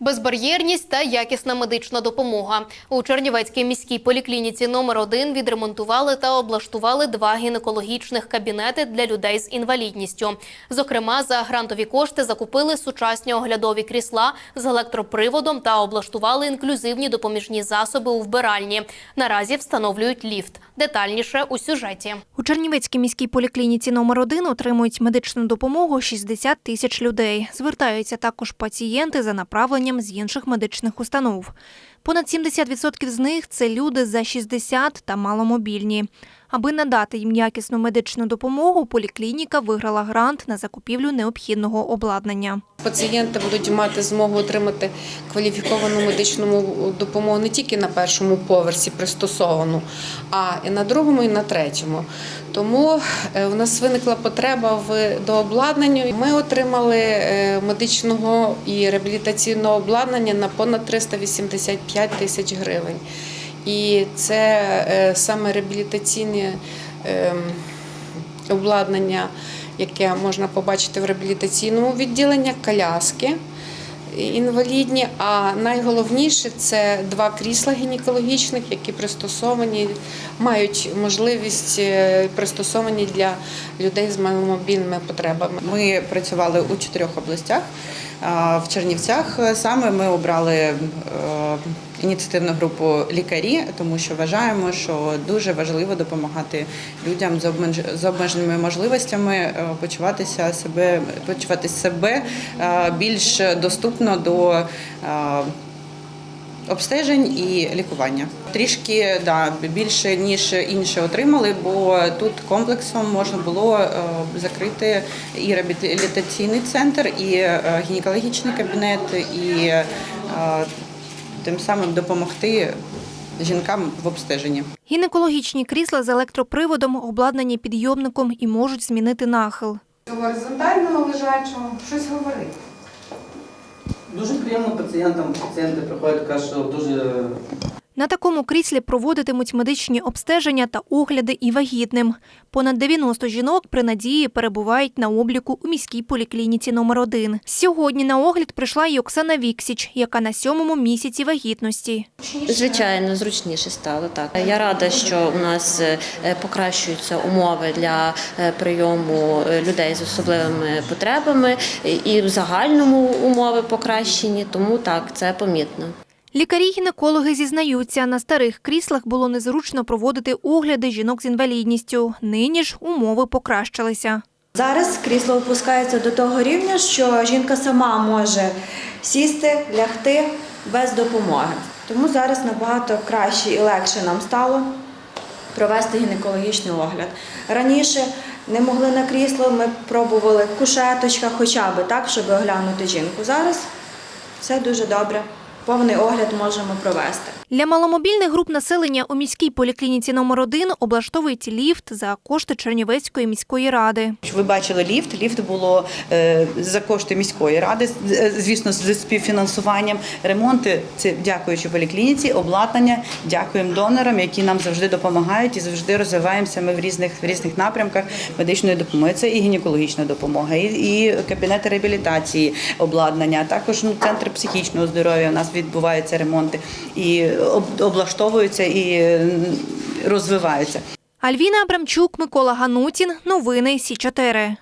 Безбар'єрність та якісна медична допомога у Чернівецькій міській поліклініці номер 1 відремонтували та облаштували два гінекологічних кабінети для людей з інвалідністю. Зокрема, за грантові кошти закупили сучасні оглядові крісла з електроприводом та облаштували інклюзивні допоміжні засоби у вбиральні. Наразі встановлюють ліфт. Детальніше у сюжеті. Чернівецькій міській поліклініці номер 1 отримують медичну допомогу 60 тисяч людей. Звертаються також пацієнти за направленням з інших медичних установ. Понад 70% з них це люди за 60 та маломобільні. Аби надати їм якісну медичну допомогу, поліклініка виграла грант на закупівлю необхідного обладнання. Пацієнти будуть мати змогу отримати кваліфіковану медичну допомогу не тільки на першому поверсі пристосовану, а і на другому, і на третьому. Тому е, у нас виникла потреба в дообладнанню. Ми отримали е, медичного і реабілітаційного обладнання на понад 385 тисяч гривень. І це е, саме реабілітаційне ем, обладнання, яке можна побачити в реабілітаційному відділенні, коляски інвалідні. А найголовніше це два крісла гінекологічних, які пристосовані, мають можливість е, пристосовані для людей з маломобільними потребами. Ми працювали у чотирьох областях. В Чернівцях е, саме ми обрали ініціативну групу лікарі, тому що вважаємо, що дуже важливо допомагати людям з обмеженими можливостями е, почуватися себе, почувати себе е, більш доступно до е, обстежень і лікування. Трішки да, більше ніж інші отримали, бо тут комплексом можна було закрити і реабілітаційний центр, і гінекологічний кабінет, і тим самим допомогти жінкам в обстеженні. Гінекологічні крісла з електроприводом обладнані підйомником і можуть змінити нахил. горизонтального лежачого, щось говорить. Дуже приємно пацієнтам. Пацієнти приходять, кажуть, що дуже На такому кріслі проводитимуть медичні обстеження та огляди і вагітним. Понад 90 жінок при надії перебувають на обліку у міській поліклініці номер 1 Сьогодні на огляд прийшла й Оксана Віксіч, яка на сьомому місяці вагітності. Звичайно, зручніше стало так. Я рада, що у нас е, покращуються умови для е, прийому е, людей з особливими потребами, і в загальному умови покращені, тому так це помітно. Лікарі-гінекологи зізнаються, на старих кріслах було незручно проводити огляди жінок з інвалідністю. Нині ж умови покращилися. Зараз крісло опускається до того рівня, що жінка сама може сісти, лягти без допомоги. Тому зараз набагато краще і легше нам стало провести гінекологічний огляд. Раніше не могли на крісло, ми пробували кушеточка, хоча б так, щоб оглянути жінку. Зараз все дуже добре. Повний огляд можемо провести. Для маломобільних груп населення у міській поліклініці номер 1 облаштовують ліфт за кошти Чернівецької міської ради. Ви бачили ліфт. Ліфт було е, за кошти міської ради, е, звісно, з співфінансуванням. Ремонти це дякуючи поліклініці, обладнання. Дякуємо донорам, які нам завжди допомагають і завжди розвиваємося. Ми в різних в різних напрямках медичної допомоги. Це і гінекологічна допомога, і, і кабінети реабілітації, обладнання. а Також ну, центр психічного здоров'я. У нас відбуваються ремонти і облаштовуються і розвиваються. Альвіна Абрамчук, Микола Ганутін. Новини Сі 4